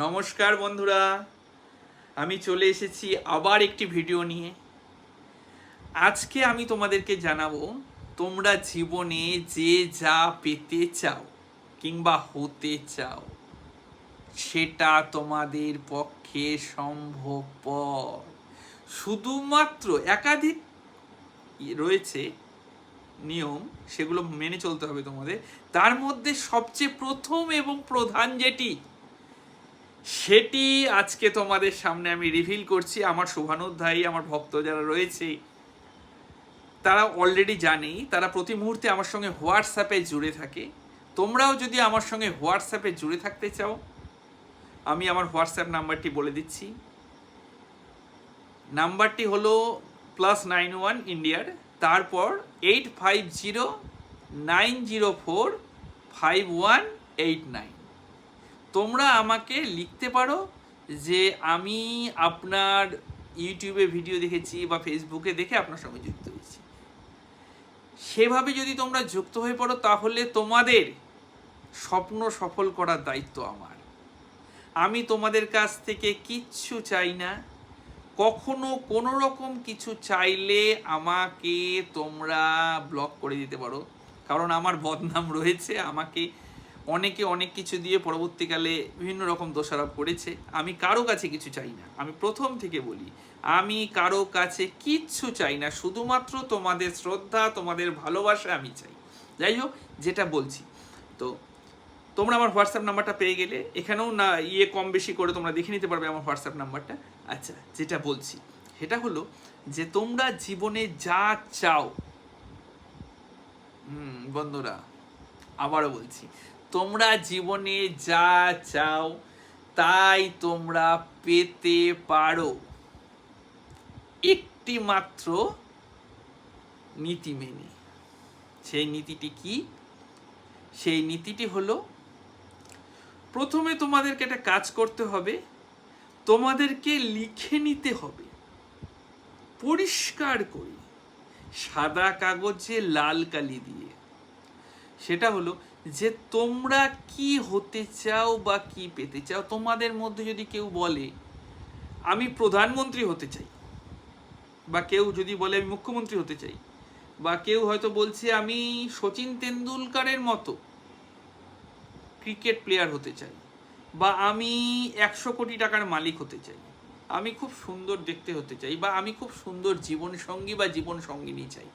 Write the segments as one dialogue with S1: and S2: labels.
S1: নমস্কার বন্ধুরা। আমি চলে এসেছি আবার একটি ভিডিও নিয়ে। আজকে আমি তোমাদেরকে জানাব, তোমরা জীবনে যে যা পেতে চাও কিংবা হতে চাও, সেটা তোমাদের পক্ষে সম্ভবপর। শুধুমাত্র একাধিক রয়েছে নিয়ম, সেগুলো মেনে চলতে হবে তোমাদের। তার মধ্যে সবচেয়ে প্রথম এবং প্রধান যেটি সেটি আজকে তোমাদের সামনে আমি রিভিল করছি। আমার শুভানুধ্যায়ী, আমার ভক্ত যারা রয়েছে, তারা অলরেডি জানেই, তারা প্রতি মুহূর্তে আমার সঙ্গে হোয়াটসঅ্যাপে জুড়ে থাকে। তোমরাও যদি আমার সঙ্গে হোয়াটসঅ্যাপে জুড়ে থাকতে চাও, আমি আমার হোয়াটসঅ্যাপ নাম্বারটি বলে দিচ্ছি। নাম্বারটি হলো প্লাস নাইন ওয়ান ইন্ডিয়ার তারপর eight five zero nine zero four five one eight nine তোমরা আমাকে লিখতে পারো যে আমি আপনার ইউটিউবে ভিডিও দেখেছি বা ফেসবুকে দেখে আপনার সঙ্গে যুক্ত হয়েছি। সেভাবে যদি তোমরা যুক্ত হয়ে পড়ো, তাহলে তোমাদের স্বপ্ন সফল করার দায়িত্ব আমার। আমি তোমাদের কাছ থেকে কিচ্ছু চাই না। কখনো কোনো রকম কিছু চাইলে আমাকে তোমরা ব্লক করে দিতে পারো। কারণ আমার বদনাম রয়েছে, আমাকে অনেকে অনেক কিছু দিয়ে পরবর্তীকালে বিভিন্ন রকম দোষারোপ করেছে। আমি কারও কাছে কিছু চাই না। আমি প্রথম থেকে বলি, আমি কারও কাছে কিচ্ছু চাই না। শুধুমাত্র তোমাদের শ্রদ্ধা, তোমাদের ভালোবাসা আমি চাই। যাই হোক, যেটা বলছি। তো তোমরা আমার হোয়াটসঅ্যাপ নাম্বারটা পেয়ে গেলে, এখানেও না ইয়ে কম বেশি করে তোমরা দেখে নিতে পারবে আমার হোয়াটসঅ্যাপ নাম্বারটা। আচ্ছা যেটা বলছি, সেটা হলো যে তোমরা জীবনে যা চাও, হুম, বন্ধুরা, আবারও বলছি তোমরা জীবনে যা চাও, তাই তোমরা পেতে পারো। একটি মাত্র নীতি মেনে। সেই নীতিটি কি? সেই নীতিটি হলো, প্রথমে তোমাদেরকে একটা কাজ করতে হবে, তোমাদেরকে লিখে নিতে হবে, পরিষ্কার করে, সাদা কাগজে লাল কালি দিয়ে। সেটা হলো যে তোমরা কি হতে চাও বা কি পেতে চাও, তোমাদের মধ্যে যদি কেউ বলে, আমি প্রধানমন্ত্রী হতে চাই, বা কেউ যদি বলে, আমি মুখ্যমন্ত্রী হতে চাই, বা কেউ হয়তো বলছে, আমি সচিন তেন্ডুলকারের মতো ক্রিকেট প্লেয়ার হতে চাই, বা আমি একশো কোটি টাকার মালিক হতে চাই, আমি খুব সুন্দর দেখতে হতে চাই, বা আমি খুব সুন্দর জীবন সঙ্গী বা জীবন সঙ্গিনী চাই,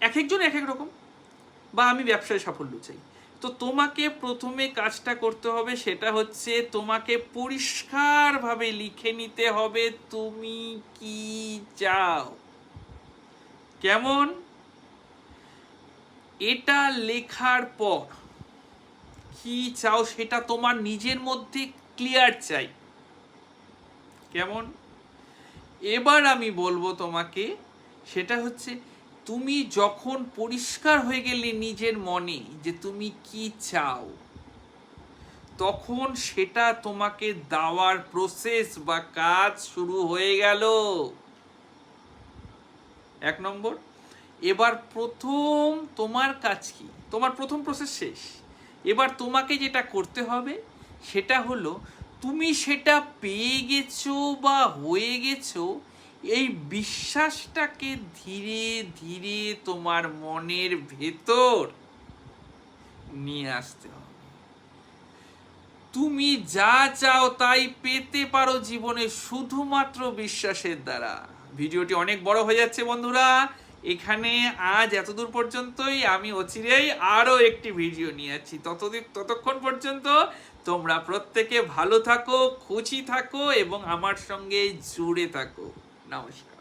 S1: এক একজন এক এক রকম, বা আমি ব্যবসায় সাফল্য চাই। তো তোমাকে প্রথমে কাজটা করতে হবে সেটা হচ্ছে তোমাকে পরিষ্কারভাবে লিখে নিতে হবে তুমি কি চাও। কেমন? এটা লেখার পর কি চাও সেটা তোমার নিজের মধ্যে ক্লিয়ার চাই। কেমন? এবার আমি বলব তোমাকে সেটা হচ্ছে তুমি যখন পরিষ্কার হয়ে গেলে নিজের মনে যে তুমি কি চাও, তখন সেটা তোমাকে দেওয়ার প্রসেস বা কাজ শুরু হয়ে গেল। এক নম্বর, এবার প্রথম তোমার কাজ কি? তোমার প্রথম প্রসেস শেষ। এবার তোমাকে যেটা করতে হবে, সেটা হলো, তুমি সেটা পেয়ে গেছো বা হয়ে গেছো এই বিশ্বাসটাকে ধীরে ধীরে তোমার মনের ভেতর নিয়ে আসতে হবে। তুমি যা চাও তাই পেতে পারো জীবনে শুধুমাত্র বিশ্বাসের দ্বারা। ভিডিওটি অনেক বড় হয়ে যাচ্ছে বন্ধুরা। এখানে আজ এতদূর পর্যন্তই আমি অচিরেই আরও একটি ভিডিও নিয়ে যাচ্ছি ততদিন, ততক্ষণ পর্যন্ত তোমরা প্রত্যেকে ভালো থাকো, খুশি থাকো এবং আমার সঙ্গে জুড়ে থাকো। নমস্কার